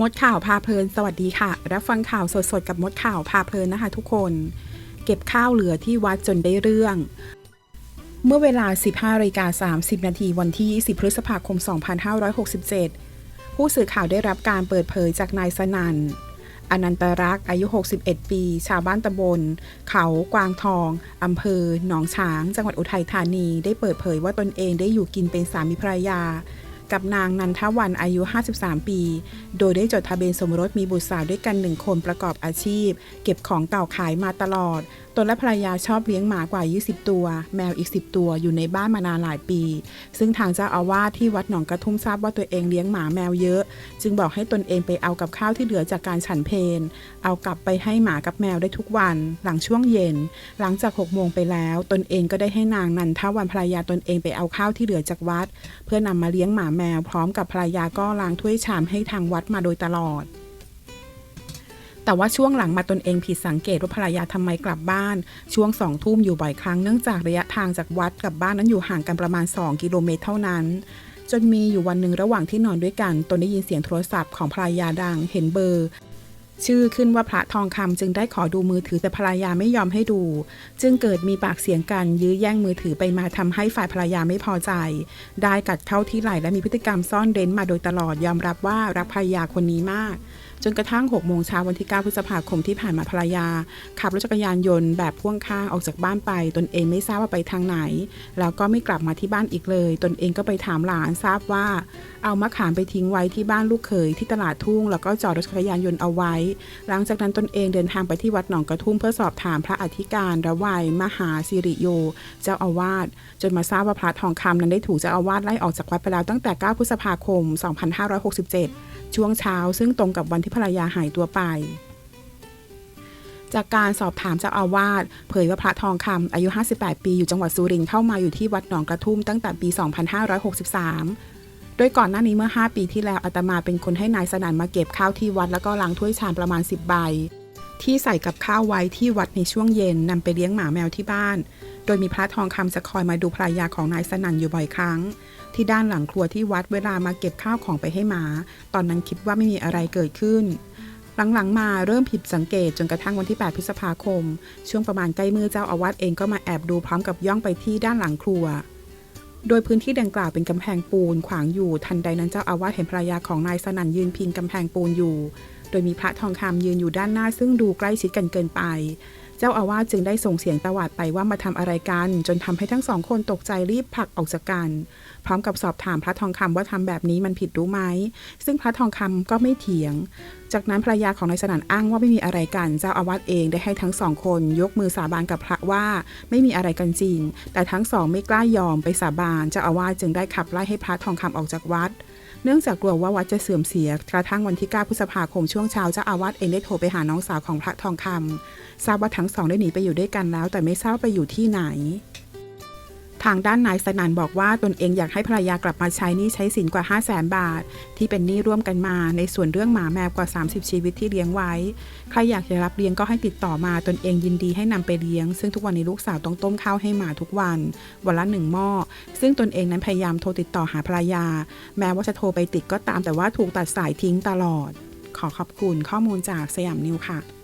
มดข่าวพาเพลิน สวัสดีค่ะ รับฟังข่าวสดๆ กับมดข่าวพาเพลินนะคะทุกคน เก็บข้าวเหลือที่วัดจนได้เรื่อง เมื่อเวลา 15นาฬิกา30 นาทีวันที่ 20 พฤษภาคม 2567 ผู้สื่อข่าวได้รับการเปิดเผยจากนายสนันอนันตรักษ์อายุ 61 ปี ชาวบ้านตำบล เขากวางทอง อำเภอ หนองฉาง จังหวัดอุทัยธานี ได้เปิดเผยว่าตนเองได้อยู่กินเป็นสามีภรรยา กับนางนันทวันอายุ 53 ปี โดยได้จดทะเบียนสมรสมีบุตรสาวด้วยกันหนึ่งคนประกอบอาชีพ เก็บของเก่าขายมาตลอด ตนและภรรยาชอบเลี้ยงหมากว่า 20 ตัว แมวอีก 10 ตัวอยู่ในบ้านมานานหลายปี ซึ่งทางเจ้าอาวาสที่วัดหนองกระทุ่มทราบว่าตัวเองเลี้ยงหมาแมวเยอะ จึงบอกให้ตนเองไปเอากับข้าวที่เหลือจากการฉันเพลเอากลับไปให้หมากับแมวได้ทุกวัน หลังช่วงเย็น หลังจาก6โมงไปแล้ว ตนเองก็ได้ให้นางนันทวันภรรยาตนเองไปเอาข้าวที่เหลือจากวัด เพื่อนำมาเลี้ยงหมาแมวพร้อมกับภรรยาก็ล้างถ้วยชามให้ทางวัดมาโดยตลอด แต่ว่าช่วงหลังมาตนเองผิดสังเกตว่าภรรยาทำไมกลับบ้าน ช่วงสองทุ่มอยู่บ่อยครั้งเนื่องจากระยะทางจากวัดกับบ้านนั้นอยู่ห่างกันประมาณ 2 กิโลเมตรเท่านั้นจนมีอยู่วันหนึ่งระหว่างที่นอนด้วยกัน ตนได้ยินเสียงโทรศัพท์ของภรรยาดัง เห็นเบอร์ ชื่อขึ้นว่าพระทองคำจึงได้ขอดูมือถือแต่ภรรยาไม่ยอมให้ดู จึงเกิดมีปากเสียงกัน ยื้อแย่งมือถือไปมาทำให้ฝ่ายภรรยาไม่พอใจ ได้กัดเข้าที่ไหล่และมีพฤติกรรมซ่อนเร้นมาโดยตลอดยอมรับว่ารักภรรยาคนนี้มาก จนกระทั่ง6โมงเช้าวันที่ 9 พฤษภาคมที่ผ่านมาภรรยา ขับรถจักรยานยนต์แบบพ่วงข้างออกจากบ้านไป ตนเองไม่ทราบว่าไปทางไหน แล้วก็ไม่กลับมาที่บ้านอีกเลย ตนเองก็ไปถามหลานทราบว่า เอามะขามไปทิ้งไว้ที่บ้านลูกเขยที่ตลาดทุ่ง แล้วก็จอดรถจักรยานยนต์เอาไว้ หลังจากนั้นตนเองเดินทางไปที่วัดหนองกระทุ่มเพื่อสอบถามพระอธิการระวัยมหาสิริโย เจ้าอาวาสจนมาทราบว่าพระทองคำนั้นได้ถูกเจ้าอาวาสไล่ออกจากวัดไปแล้วตั้งแต่ 9 พฤษภาคม 2567 ช่วงเช้า ซึ่งตรงกับวันที่ภรรยาหายตัวไป จากการสอบถามเจ้าอาวาสเผยว่าพระทองคำอายุ 58 ปีอยู่จังหวัดสุรินทร์เข้ามาอยู่ที่วัดหนองกระทุ่มตั้งแต่ปี 2563โดยก่อนหน้านี้เมื่อ 5 ปีที่แล้วอาตมาเป็นคนให้นายสนันมาเก็บข้าวที่วัดแล้วก็ล้างถ้วยชามประมาณ 10 ใบ ที่ใส่กับข้าวไว้ที่วัดในช่วงเย็นนำไปเลี้ยงหมาแมวที่บ้าน โดยมีพระทองคำจะคอยมาดูภรรยาของนายสนั่นอยู่บ่อยครั้ง ที่ด้านหลังครัวที่วัดเวลามาเก็บข้าวของไปให้หมา ตอนนั้นคิดว่าไม่มีอะไรเกิดขึ้น หลังๆมาเริ่มผิดสังเกตจนกระทั่งวันที่ 8 พฤษภาคม ช่วงประมาณใกล้มือเจ้าอาวาสเองก็มาแอบดูพร้อมกับย่องไปที่ด้านหลังครัวโดยพื้นที่ดังกล่าวเป็นกำแพงปูนขวางอยู่ ทันใดนั้นเจ้าอาวาสเห็นภรรยาของนายสนั่นยืนพิงกำแพงปูนอยู่ ดยมีพระทองคำยืนอยู่ด้านหน้าซึ่งดูใกล้ชิดกันเกินไป เจ้าอาวาสจึงได้ส่งเสียงตวาดไปว่ามาทำอะไรกัน จนทำให้ทั้งสองคนตกใจรีบผลักออกจากกัน พร้อมกับสอบถามพระทองคำว่าทำแบบนี้มันผิดรู้ไหม ซึ่งพระทองคำก็ไม่เถียง จากนั้นภรรยาของนายสนั่นอ้างว่าไม่มีอะไรกัน เจ้าอาวาสเองได้ให้ทั้งสองคนยกมือสาบานกับพระว่าไม่มีอะไรกันจริง แต่ทั้งสองไม่กล้ายอมไปสาบาน เจ้าอาวาสจึงได้ขับไล่ให้พระทองคำออกจากวัด เนื่องจากกลัวว่าวัดจะเสื่อมเสีย กระทั่งวันที่ 9 พฤษภาคมช่วงเช้าเจ้าอาวาสเองได้โทรไปหาน้องสาวของพระทองคำทราบว่าทั้งสองได้หนีไปอยู่ด้วยกันแล้ว แต่ไม่ทราบไปอยู่ที่ไหน ทางด้านนายสนันบอกว่าตนเองอยากให้ภรรยากลับมาใช้หนี้ใช้สินกว่า 5 0 0แสนบาท ที่เป็นหนี้ร่วมกันมา ในส่วนเรื่องหมาแมวกว่า 30 ชีวิตที่เลี้ยงไว้ ใครอยากจะรับเลี้ยงก็ให้ติดต่อมาตนเองยินดีให้นำไปเลี้ยง ซึ่งทุกวันนี้ลูกสาวต้องต้มข้าวให้หมาทุกวัน วันละหนึ่งหม้อซึ่งตนเองนั้นพยายามโทรติดต่อหาภรรยา แม้ว่าจะโทรไปติดก็ตามแต่ว่าถูกตัดสายทิ้งตลอด ขอขอบคุณข้อมูลจากสยามนิวค่ะ